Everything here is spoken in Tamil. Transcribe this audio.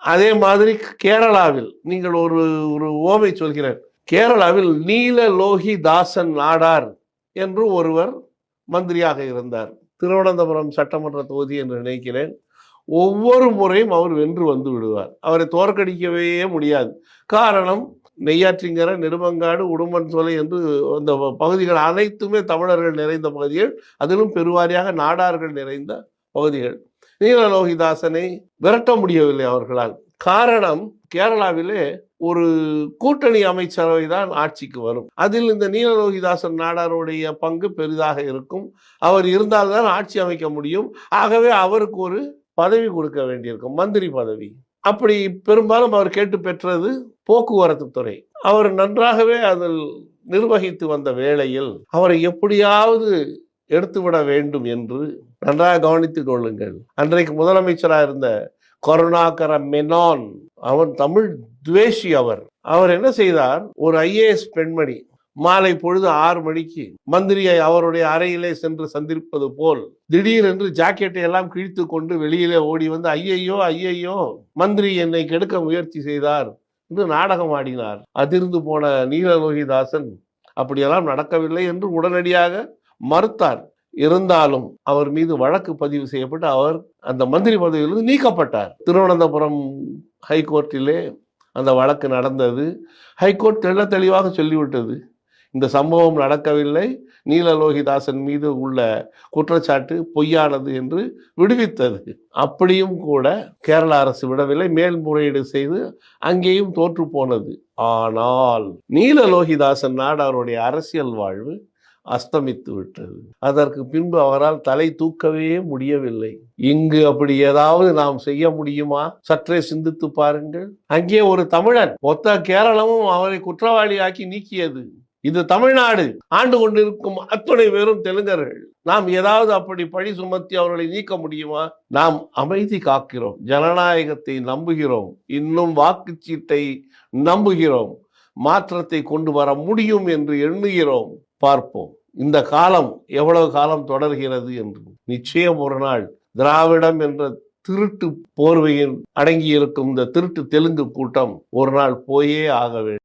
அதே மாதிரி கேரளாவில் நீங்கள் ஒரு ஒரு ஓமை சொல்கிறேன். கேரளாவில் நீல லோகி தாசன் நாடார் என்று ஒருவர் மந்திரியாக இருந்தார். திருவனந்தபுரம் சட்டமன்ற தொகுதி என்று நினைக்கிறேன். ஒவ்வொரு முறையும் அவர் வென்று வந்து விடுவார். அவரை தோற்கடிக்கவே முடியாது. காரணம் நெய்யாற்றிங்கரை நெடுமங்காடு உடும்பன் சோலை என்று அந்த பகுதிகள் அனைத்துமே தமிழர்கள் நிறைந்த பகுதிகள். அதிலும் பெருவாரியாக நாடார்கள் நிறைந்த பகுதிகள். நீலலோகிதாசனை விரட்ட முடியவில்லை அவர்களால். காரணம் கேரளாவிலே ஒரு கூட்டணி அமைச்சரவை தான் ஆட்சிக்கு வரும். அதில் இந்த நீலலோகிதாசன் நாடாருடைய பங்கு பெரிதாக இருக்கும். அவர் இருந்தால்தான் ஆட்சி அமைக்க முடியும். ஆகவே அவருக்கு ஒரு பதவி கொடுக்க வேண்டியிருக்கும் மந்திரி பதவி. அப்படி பெரும்பாலும் அவர் கேட்டு பெற்றது போக்குவரத்து துறை. அவர் நன்றாகவே அதில் நிர்வகித்து வந்த வேளையில் அவரை எப்படியாவது எடுத்துவிட வேண்டும் என்று நன்றாக கவனித்துக் கொள்ளுங்கள். அன்றைக்கு முதலமைச்சராக இருந்த கருணாகர மெனான் அவன் தமிழ் துவேஷி அவர். அவர் என்ன செய்தார்? ஒரு ஐஏஎஸ் பெண்மணி மாலை பொழுது ஆறு மணிக்கு மந்திரியை அவருடைய அறையிலே சென்று சந்திப்பது போல் திடீரென்று ஜாக்கெட்டை எல்லாம் கிழித்து கொண்டு வெளியிலே ஓடி வந்து ஐயையோ ஐயையோ மந்திரி என்னை கெடுக்க முயற்சி செய்தார் என்று நாடகம் ஆடினார். அதிர்ந்து போன நீலலோகிதாசன் அப்படியெல்லாம் நடக்கவில்லை என்று உடனடியாக மறுத்தார். இருந்தாலும் அவர் மீது வழக்கு பதிவு செய்யப்பட்டு அவர் அந்த மந்திரி பதவியிலிருந்து நீக்கப்பட்டார். திருவனந்தபுரம் ஹைகோர்ட்டிலே அந்த வழக்கு நடந்தது. ஹைகோர்ட் தெள்ள தெளிவாக சொல்லிவிட்டது. இந்த சம்பவம் நடக்கவில்லை. நீலலோகிதாசன் மீது உள்ள குற்றச்சாட்டு பொய்யானது என்று விடுவித்தது. அப்படியும் கூட கேரள அரசு விடவில்லை. மேல்முறையீடு செய்து அங்கேயும் தோற்று போனது ஆனால் நீலலோகிதாசன் நாடாருடைய அரசியல் வாழ்வு அஸ்தமித்து விட்டது. அதற்கு பின்பு அவரால் தலை தூக்கவே முடியவில்லை. இங்கு அப்படி ஏதாவது நாம் செய்ய முடியுமா? சற்றே சிந்தித்து பாருங்கள். அங்கே ஒரு தமிழன் மொத்த கேரளமும் அவரை குற்றவாளியாக்கி நீக்கியது. இது தமிழ்நாடு. ஆண்டு கொண்டிருக்கும் அத்துணை பேரும் தெலுங்கர்கள். நாம் ஏதாவது அப்படி பழி சுமத்தி அவர்களை நீக்க முடியுமா? நாம் அமைதி காக்கிறோம். ஜனநாயகத்தை நம்புகிறோம். இன்னும் வாக்குச்சீட்டை நம்புகிறோம். மாற்றத்தை கொண்டு வர முடியும் என்று எண்ணுகிறோம். பார்ப்போம். இந்த காலம் எவ்வளவு காலம் தொடர்கிறது என்று. நிச்சயம் ஒரு நாள் திராவிடம் என்ற திருட்டு போர்வையில் அடங்கியிருக்கும் இந்த திருட்டு தெலுங்கு கூட்டம் ஒரு நாள் போயே ஆக வேண்டும்.